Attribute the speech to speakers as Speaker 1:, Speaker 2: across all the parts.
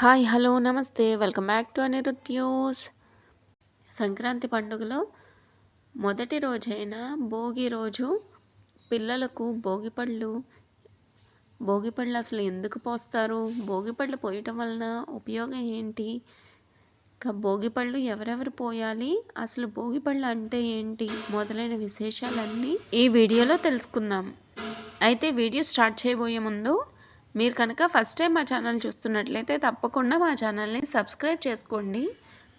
Speaker 1: Hi hello నమస్తే. Welcome back to Anirudh views Sankranti పండుగలో మొదటి రోజైన భోగి రోజు పిల్లలకు భోగిపళ్ళు భోగిపళ్ళు అసలు ఎందుకు పోస్తారు? భోగిపళ్ళు పోయటం వలన ఉపయోగం ఏంటి? ఇంకా భోగిపళ్ళు ఎవరెవరు పోయాలి? అసలు భోగిపళ్ళు అంటే ఏంటి? మొదలైన విశేషాలన్నీ ఈ వీడియోలో తెలుసుకుందాం. అయితే వీడియో స్టార్ట్ చేయబోయే ముందు మీరు కనుక ఫస్ట్ టైం మా ఛానల్ చూస్తున్నట్లయితే తప్పకుండా మా ఛానల్ని సబ్స్క్రైబ్ చేసుకోండి.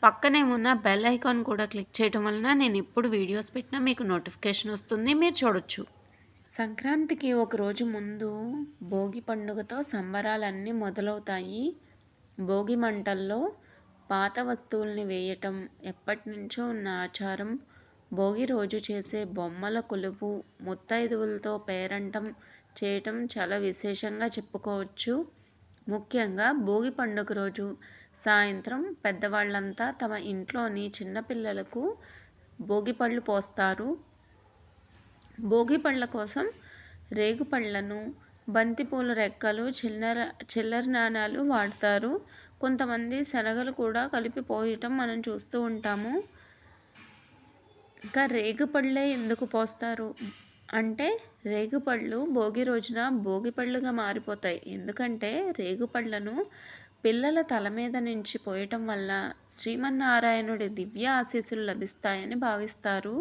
Speaker 1: పక్కనే ఉన్న బెల్ ఐకాన్ కూడా క్లిక్ చేయడం వలన నేను ఎప్పుడు వీడియోస్ పెట్టినా మీకు నోటిఫికేషన్ వస్తుంది. మీరు చూడొచ్చు. సంక్రాంతికి ఒక రోజు ముందు భోగి పండుగతో సంబరాలన్నీ మొదలవుతాయి. భోగి మంటల్లో పాత వస్తువుల్ని వేయటం ఎప్పటి నుంచో ఉన్న ఆచారం భోగి రోజు చేసే బొమ్మల కొలువు ముత్తైదువులతో పేరంటం చేయటం చాలా విశేషంగా చెప్పుకోవచ్చు. ముఖ్యంగా భోగి పండుగ రోజు సాయంత్రం పెద్దవాళ్ళంతా తమ ఇంట్లోని చిన్నపిల్లలకు భోగిపళ్ళు పోస్తారు. భోగిపళ్ళ కోసం రేగుపళ్ళను బంతిపూల రెక్కలు చిల్లర చిల్లర నాణాలు వాడతారు. కొంతమంది శనగలు కూడా కలిపి పోయటం మనం చూస్తూ ఉంటాము. ఇంకా రేగుపళ్ళే ఎందుకు పోస్తారు? అంటే రేగుపళ్ళు భోగి రోజున భోగిపళ్ళుగా మారిపోతాయి. ఎందుకంటే రేగుపళ్ళను పిల్లల తల మీద నుంచి పోయటం వల్ల శ్రీమన్నారాయణుడి దివ్య ఆశీస్సులు లభిస్తాయని భావిస్తారు.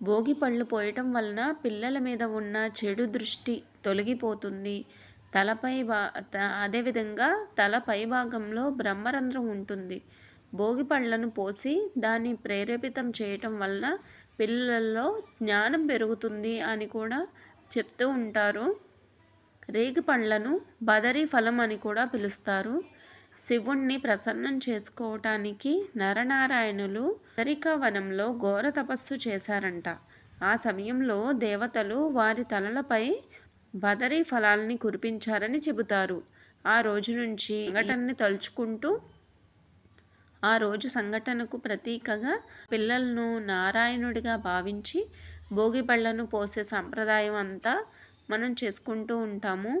Speaker 1: భోగి పళ్ళు పోయటం వలన పిల్లల మీద ఉన్న చెడు దృష్టి తొలగిపోతుంది. తలపై బా అదేవిధంగా తల పై భాగంలో బ్రహ్మరంధ్రం ఉంటుంది. భోగి పళ్ళను పోసి దాన్ని ప్రేరేపితం చేయటం వలన పిల్లల్లో జ్ఞానం పెరుగుతుంది అని కూడా చెప్తూ ఉంటారు. రేగి పండ్లను బదరీ ఫలం అని కూడా పిలుస్తారు. శివుణ్ణి ప్రసన్నం చేసుకోవటానికి నరనారాయణులు బదరికా వనంలో ఘోర తపస్సు చేశారంట. ఆ సమయంలో దేవతలు వారి తలలపై బదరీ ఫలాల్ని కురిపించారని చెబుతారు. ఆ రోజు నుంచి ఘటనని తలుచుకుంటూ ఆ రోజు సంఘటనకు ప్రతీకగా పిల్లలను నారాయణుడిగా భావించి భోగి పళ్ళను పోసే సంప్రదాయం అంతా మనం చేసుకుంటూ ఉంటాము.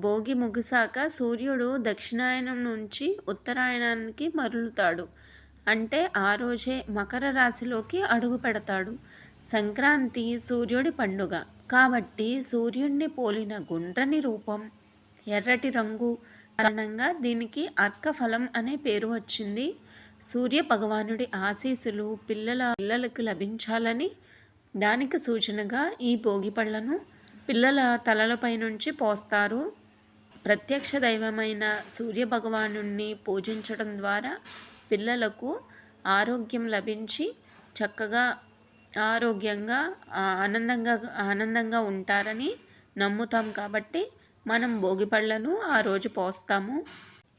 Speaker 1: భోగి ముగిసాక సూర్యుడు దక్షిణాయనం నుంచి ఉత్తరాయణానికి మరులుతాడు. అంటే ఆ రోజే మకర రాశిలోకి అడుగు పెడతాడు. సంక్రాంతి సూర్యుడి పండుగ. కాబట్టి సూర్యుడిని పోలిన గుండ్రని రూపం ఎర్రటి రంగు కారణంగా దీనికి అర్కఫలం అనే పేరు వచ్చింది. సూర్య భగవానుడి ఆశీస్సులు పిల్లల పిల్లలకు లభించాలని దానికి సూచనగా ఈ భోగి పళ్ళను పిల్లల తలలపై నుంచి పోస్తారు. ప్రత్యక్ష దైవమైన సూర్య భగవాను పూజించడం ద్వారా పిల్లలకు ఆరోగ్యం లభించి చక్కగా ఆరోగ్యంగా ఆనందంగా ఆనందంగా ఉంటారని నమ్ముతాం కాబట్టి మనం భోగిపళ్ళను ఆ రోజు పోస్తాము.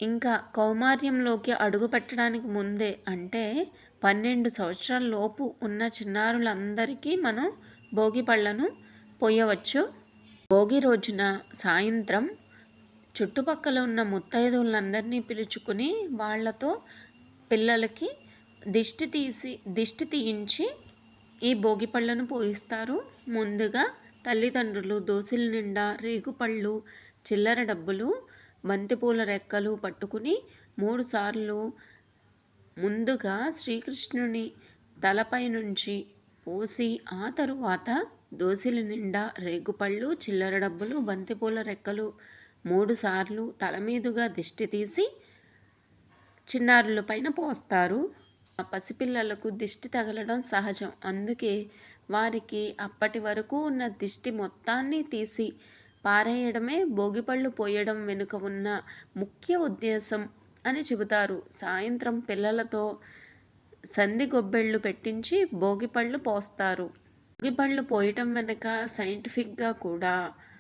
Speaker 1: ఇంకా కౌమార్యంలోకి అడుగు పెట్టడానికి ముందే అంటే పన్నెండు సంవత్సరాల లోపు ఉన్న చిన్నారులందరికీ మనం భోగి పళ్ళను పోయవచ్చు. భోగి రోజున సాయంత్రం చుట్టుపక్కల ఉన్న ముత్తైదువులందరినీ పిలుచుకుని వాళ్ళతో పిల్లలకి దిష్టి తీసి దిష్టి తీయించి ఈ భోగి పళ్ళను పోయిస్తారు. ముందుగా తల్లిదండ్రులు దోసిల నిండా రేగుపళ్ళు చిల్లర డబ్బులు బంతిపూల రెక్కలు పట్టుకుని మూడుసార్లు ముందుగా శ్రీకృష్ణుని తలపై నుంచి పోసి ఆ తరువాత దోసిల నిండా రేగుపళ్ళు చిల్లర డబ్బులు బంతిపూల రెక్కలు మూడుసార్లు తల మీదుగా దిష్టి తీసి చిన్నారుల పైన పోస్తారు. పసిపిల్లలకు దిష్టి తగలడం సహజం. అందుకే వారికి అప్పటి వరకు ఉన్న దిష్టి మొత్తాన్ని తీసి పారేయడమే భోగిపళ్ళు పోయడం వెనుక ఉన్న ముఖ్య ఉద్దేశం అని చెబుతారు. సాయంత్రం పిల్లలతో సంధి గొబ్బెళ్ళు పెట్టించి భోగిపళ్ళు పోస్తారు. భోగిపళ్ళు పోయటం వెనుక సైంటిఫిక్గా కూడా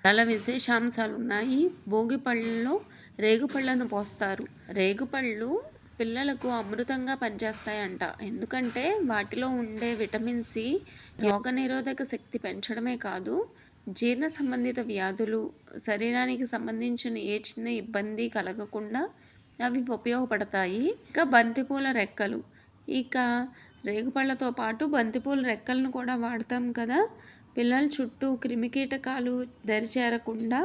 Speaker 1: చాలా విశేషాంశాలు ఉన్నాయి భోగిపళ్ళలో రేగుపళ్ళను పోస్తారు. రేగుపళ్ళు పిల్లలకు అమృతంగా పనిచేస్తాయంట. ఎందుకంటే వాటిలో ఉండే విటమిన్ సి రోగ నిరోధక శక్తి పెంచడమే కాదు జీర్ణ సంబంధిత వ్యాధులు శరీరానికి సంబంధించిన ఏ చిన్న ఇబ్బంది కలగకుండా అవి ఉపయోగపడతాయి. ఇక బంతిపూల రెక్కలు. ఇక రేగుపళ్ళతో పాటు బంతిపూల రెక్కలను కూడా వాడతాం కదా. పిల్లల చుట్టూ క్రిమికీటకాలు దరిచేరకుండా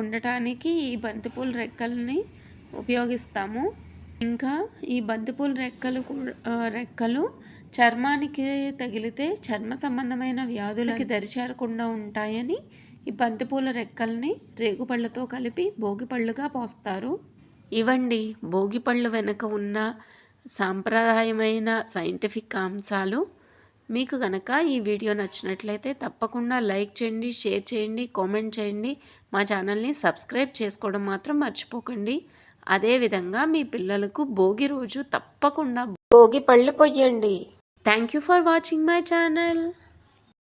Speaker 1: ఉండటానికి ఈ బంతిపూల రెక్కల్ని ఉపయోగిస్తాము. ఇంకా ఈ బంతిపూల రెక్కలు రెక్కలు చర్మానికి తగిలితే చర్మ సంబంధమైన వ్యాధులకి దరిచేరకుండా ఉంటాయని ఈ బంతిపూల రెక్కల్ని రేగుపళ్ళతో కలిపి భోగిపళ్ళుగా పోస్తారు. ఇవండి భోగిపళ్ళు వెనుక ఉన్న సాంప్రదాయమైన సైంటిఫిక్ అంశాలు. మీకు కనుక ఈ వీడియో నచ్చినట్లయితే తప్పకుండా లైక్ చేయండి షేర్ చేయండి కామెంట్ చేయండి. మా ఛానల్ని సబ్స్క్రైబ్ చేసుకోవడం మాత్రం మర్చిపోకండి. అదేవిధంగా మీ పిల్లలకు భోగి రోజు తప్పకుండా భోగి పళ్ళు పొయ్యండి. Thank you for watching my channel